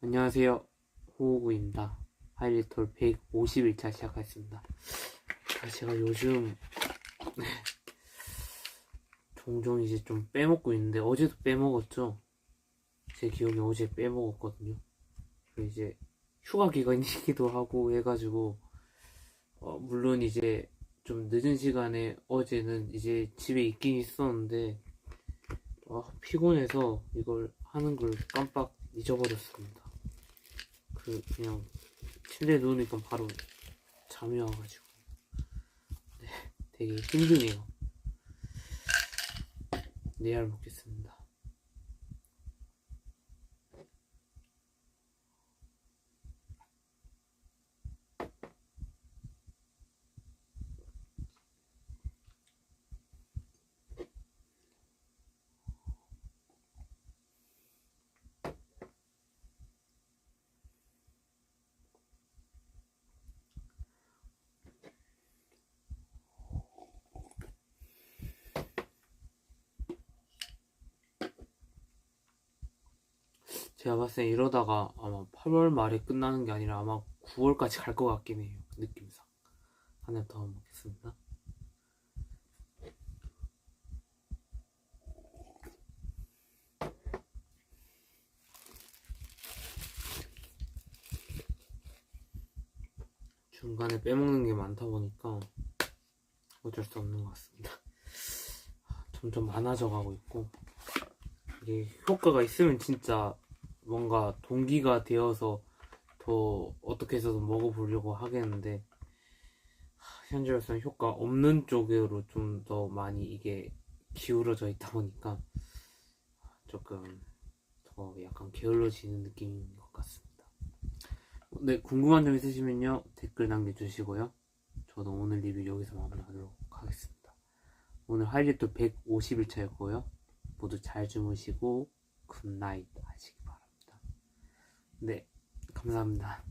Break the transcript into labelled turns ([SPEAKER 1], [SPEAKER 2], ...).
[SPEAKER 1] 안녕하세요. 호우구입니다. 하이리톨 150일차 시작하겠습니다. 아, 제가 요즘 네, 종종 이제 좀 빼먹고 있는데 어제도 빼먹었죠. 제 기억에 어제 빼먹었거든요. 그 이제 휴가 기간이기도 하고 해가지고 어, 물론 이제 좀 늦은 시간에 어제는 이제 집에 있긴 있었는데 아, 피곤해서 이걸 하는 걸 깜빡 잊어버렸습니다. 그 그냥 침대에 누우니까 바로 잠이 와가지고 네, 되게 힘드네요. 내일 먹겠습니다. 제가 봤을 때 이러다가 아마 8월 말에 끝나는 게 아니라 아마 9월까지 갈 것 같긴 해요. 느낌상. 하나 더 먹겠습니다. 중간에 빼먹는 게 많다 보니까 어쩔 수 없는 것 같습니다. 점점 많아져 가고 있고 이게 효과가 있으면 진짜 뭔가 동기가 되어서 더 어떻게 해서든 먹어보려고 하겠는데 하, 현재로서는 효과 없는 쪽으로 좀 더 많이 이게 기울어져 있다 보니까 조금 더 약간 게을러지는 느낌인 것 같습니다. 네, 궁금한 점 있으시면요 댓글 남겨주시고요. 저도 오늘 리뷰 여기서 마무리하도록 하겠습니다. 오늘 하이리트 150일차였고요. 모두 잘 주무시고 굿나잇 하시기 바랍니다. 네, 감사합니다.